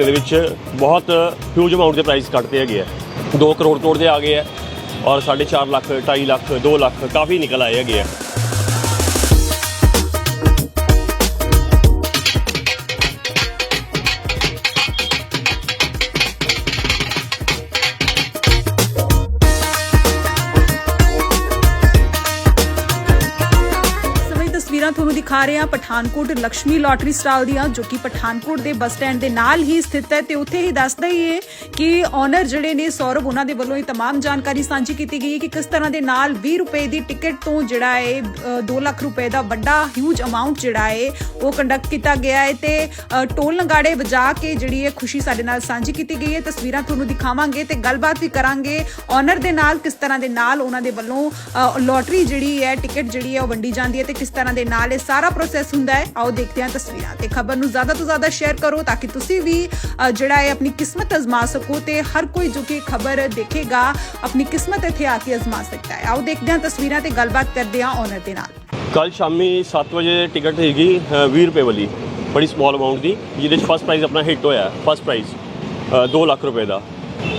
ਮਹੀਨੇ ਦੇ ਵਿੱਚ ਬਹੁਤ ਹਿਊਜ ਅਮਾਉਂਟ ਦੇ ਪ੍ਰਾਈਸ ਕੱਟਦੇ ਹੈਗੇ ਆ। 2 ਕਰੋੜ ਕਰੋੜ ਦੇ ਆ ਗਏ ਆ ਔਰ 4.5 ਲੱਖ 2.5 ਲੱਖ 2 ਲੱਖ ਕਾਫੀ ਨਿਕਲ ਆਏ ਹੈਗੇ ਆ। ਤਸਵੀਰਾਂ ਤੁਹਾਨੂੰ ਦਿਖਾ ਰਹੇ ਹਾਂ ਪਠਾਨਕੋਟ ਲక్ష్ਮੀ ਲਾਟਰੀ ਸਟਾਲ ਦੀਆਂ, ਜੋ ਕਿ ਪਠਾਨਕੋਟ ਦੇ ਬੱਸ ਸਟੈਂਡ ਦੇ ਨਾਲ ਹੀ ਸਥਿਤ ਹੈ ਤੇ ਉੱਥੇ ਹੀ ਦੱਸਦਾ ਹੀ ਹੈ ਕਿ ਓਨਰ ਜਿਹੜੇ ਨੇ ਸੌਰਵ, ਉਹਨਾਂ ਦੇ ਵੱਲੋਂ ਇਹ तमाम ਜਾਣਕਾਰੀ ਸਾਂਝੀ ਕੀਤੀ ਗਈ ਹੈ ਕਿ ਕਿਸ ਤਰ੍ਹਾਂ ਦੇ ਨਾਲ 20 ਰੁਪਏ ਦੀ ਟਿਕਟ ਤੋਂ ਜਿਹੜਾ ਹੈ 2 ਲੱਖ ਰੁਪਏ ਦਾ ਵੱਡਾ ਹਿਊਜ ਅਮਾਉਂਟ ਜਿਹੜਾ ਹੈ ਉਹ ਕੰਡਕਟ ਕੀਤਾ ਗਿਆ ਹੈ ਤੇ ਟੋਲ ਨਗਾੜੇ ਵਜਾ ਕੇ ਜਿਹੜੀ ਹੈ ਖੁਸ਼ੀ ਸਾਡੇ ਨਾਲ ਸਾਂਝੀ ਕੀਤੀ ਗਈ ਹੈ। ਤਸਵੀਰਾਂ ਤੁਹਾਨੂੰ ਦਿਖਾਵਾਂਗੇ ਤੇ ਗੱਲਬਾਤ ਵੀ ਕਰਾਂਗੇ ਓਨਰ ਦੇ ਨਾਲ, ਕਿਸ ਤਰ੍ਹਾਂ ਦੇ ਨਾਲ ਉਹਨਾਂ ਦੇ ਵੱਲੋਂ ਲੋਟਰੀ ਜਿਹੜੀ ਹੈ, ਟਿਕਟ ਜਿਹੜੀ ਹੈ, ਉਹ ਵੰਡੀ ਜਾਂਦੀ ਹੈ ਤੇ ਕਿਸ ਤਰ੍ਹਾਂ ਦੇ ਨਾਲ ਇਹ ਸਾਰਾ ਪ੍ਰੋਸੈਸ ਹੁੰਦਾ ਹੈ। ਆਓ ਦੇਖਦੇ ਹਾਂ ਤਸਵੀਰਾਂ ਤੇ। ਖਬਰ ਨੂੰ ਜ਼ਿਆਦਾ ਤੋਂ ਜ਼ਿਆਦਾ ਸ਼ੇਅਰ ਕਰੋ ਤਾਂ ਕਿ ਤੁਸੀਂ ਵੀ ਜਿਹੜਾ ਹੈ ਆਪਣੀ ਕਿਸਮਤ ਅਜ਼ਮਾ ਸਕੋ ਤੇ ਹਰ ਕੋਈ ਜੋ ਕਿ ਖਬਰ ਦੇਖੇਗਾ ਆਪਣੀ ਕਿਸਮਤ ਇੱਥੇ ਆ ਕੇ ਅਜ਼ਮਾ ਸਕਦਾ ਹੈ। ਆਓ ਦੇਖਦੇ ਹਾਂ ਤਸਵੀਰਾਂ ਤੇ ਗੱਲਬਾਤ ਕਰਦੇ ਹਾਂ ਓਨਰ ਦੇ ਨਾਲ। ਕੱਲ ਸ਼ਾਮੀ 7 ਵਜੇ ਟਿਕਟ ਹੈਗੀ ਅ, 20 ਰੁਪਏ ਵਾਲੀ। ਬੜੀ ਸਮਾਲ ਅਮਾਉਂਟ ਦੀ ਜਿਹਦੇ ਚ ਫਸਟ ਪ੍ਰਾਈਜ਼ ਆਪਣਾ ਹਿੱਟ ਹੋਇਆ। ਫਸਟ ਪ੍ਰਾਈਜ਼ 2 ਲੱਖ ਰੁਪਏ ਦਾ।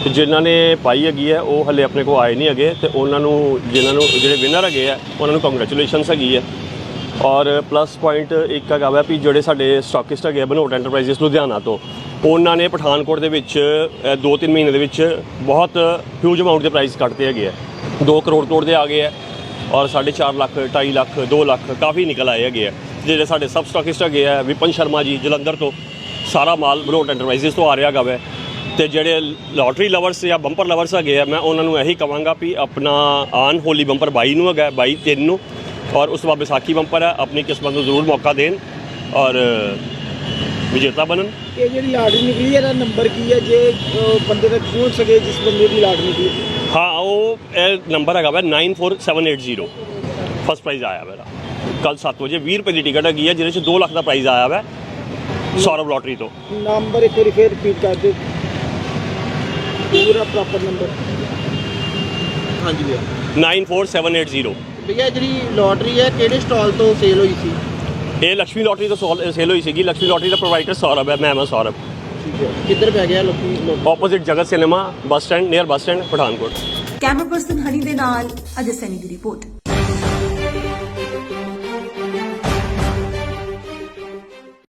ਤੇ ਜਿਨ੍ਹਾਂ ਨੇ ਪਾਈ ਹੈਗੀ ਹੈ ਉਹ ਹਲੇ ਆਪਣੇ ਕੋਲ ਆਏ ਨਹੀਂ ਹੈਗੇ। ਤੇ ਉਹਨਾਂ ਨੂੰ ਜਿਨ੍ਹਾਂ ਨੂੰ ਜਿਹੜੇ ਵਿਨਰ ਹੈਗੇ ਆ ਉਹਨਾਂ ਨੂੰ ਕੰਗ੍ਰੈਚੁਲੇਸ਼ਨਸ ਹੈਗੀ ਹੈ। ਔਰ ਪਲੱਸ ਪੁਆਇੰਟ ਇੱਕ ਹੈਗਾ ਵਾ ਵੀ ਜਿਹੜੇ ਸਾਡੇ ਸਟਾਕਿਸਟ ਹੈਗੇ ਆ ਬਨੋਟ ਐਂਟਰਪ੍ਰਾਈਜ਼ਸ ਲੁਧਿਆਣਾ ਤੋਂ, ਉਹਨਾਂ ਨੇ ਪਠਾਨਕੋਟ ਦੇ ਵਿੱਚ 2-3 ਮਹੀਨੇ ਦੇ ਵਿੱਚ ਬਹੁਤ ਹਿਊਜ ਅਮਾਉਂਟ ਦੇ ਪ੍ਰਾਈਸ ਕੱਟਦੇ ਹੈਗੇ ਆ। 2 ਕਰੋੜ ਕਰੋੜ ਦੇ ਆ ਗਏ ਆ ਔਰ 4.5 ਲੱਖ 2.5 ਲੱਖ 2 ਲੱਖ ਕਾਫੀ ਨਿਕਲ ਆਏ ਹੈਗੇ ਆ। ਜਿਹੜੇ ਸਾਡੇ ਸਬ ਸਟਾਕਿਸਟ ਹੈਗੇ ਆ, ਵਿਪਨ ਸ਼ਰਮਾ ਜੀ, ਜਲੰਧਰ ਤੋਂ, ਸਾਰਾ ਮਾਲ ਬਨੋਟ ਐਂਟਰਪ੍ਰਾਈਜ਼ਸ ਤੋਂ ਆ ਰਿਹਾ ਹੈਗਾ ਵਾ। ਤੇ ਜਿਹੜੇ ਲਾਟਰੀ ਲਵਰਸ ਜਾਂ ਬੰਪਰ ਲਵਰਸ ਹੈਗੇ ਆ, ਮੈਂ ਉਹਨਾਂ ਨੂੰ ਇਹੀ ਕਵਾਂਗਾ ਵੀ ਆਪਣਾ ਆਨ ਹੋਲੀ ਬੰਪਰ 22 ਨੂੰ ਹੈਗਾ 22 ਤਿੰਨ ਨੂੰ ਔਰ ਉਸ ਤੋਂ ਬਾਅਦ ਵਿਸਾਖੀ ਬੰਪਰ ਹੈ ਆਪਣੀ ਕਿਸਮਤ ਨੂੰ ਜ਼ਰੂਰ ਮੌਕਾ ਦੇਣ ਔਰ ਵਿਜੇਤਾ ਬਣਨ ਇਹ ਜਿਹੜੀ ਲਾਟਰੀ ਨਿਕਲੀ ਇਹਦਾ ਨੰਬਰ ਕੀ ਹੈ ਜੇ ਬੰਦੇ ਤੱਕ ਪਹੁੰਚ ਸਕੇ ਜਿਸ ਬੰਦੇ ਦੀ ਲਾਟਰੀ ਨਿਕਲੀ ਹੈ? ਉਹ ਇਹ ਨੰਬਰ ਹੈਗਾ ਵਾ 94780 ਫਸਟ ਪ੍ਰਾਈਜ਼ ਆਇਆ ਮੇਰਾ ਕੱਲ 7 ਵਜੇ 20 ਰੁਪਏ ਦੀ ਟਿਕਟ ਹੈਗੀ ਹੈ ਜਿਹਦੇ ਚ 2 ਲੱਖ ਦਾ ਪ੍ਰਾਈਜ਼ ਆਇਆ ਵਾ ਸੌਰਵ ਲੋਟਰੀ ਤੋਂ ਨੰਬਰ ਇੱਕ ਵਾਰੀ ਫੇਰ ਰਿਪੀਟ ਕਰ ਦਿਓ ਪੂਰਾ ਪ੍ਰੋਪਰ ਨੰਬਰ ਹਾਂਜੀ ਭਈਆ 94780 ਭਈਆ ਜਿਹੜੀ ਲੋਟਰੀ ਹੈ ਕਿਹੜੇ ਸਟਾਲ ਤੋਂ ਸੇਲ ਹੋਈ ਸੀ? ਇਹ ਲక్ష్ਮੀ ਲੋਟਰੀ ਤੋਂ ਸੇਲ ਹੋਈ ਸੀਗੀ। ਲక్ష్ਮੀ ਲੋਟਰੀ ਦਾ ਪ੍ਰੋਵਾਈਡਰ ਸੌਰਭ ਹੈ ਮੈਂ ਹਾਂ ਸੌਰਭ ਕਿੱਧਰ ਪੈ ਗਿਆ ਲੋਕੀ opposite Jagat cinema bus stand near bus stand Pathankot. Camera person Honey ਦੇ ਨਾਲ ਅਜੇ ਸੈਨੀ ਦੀ ਰਿਪੋਰਟ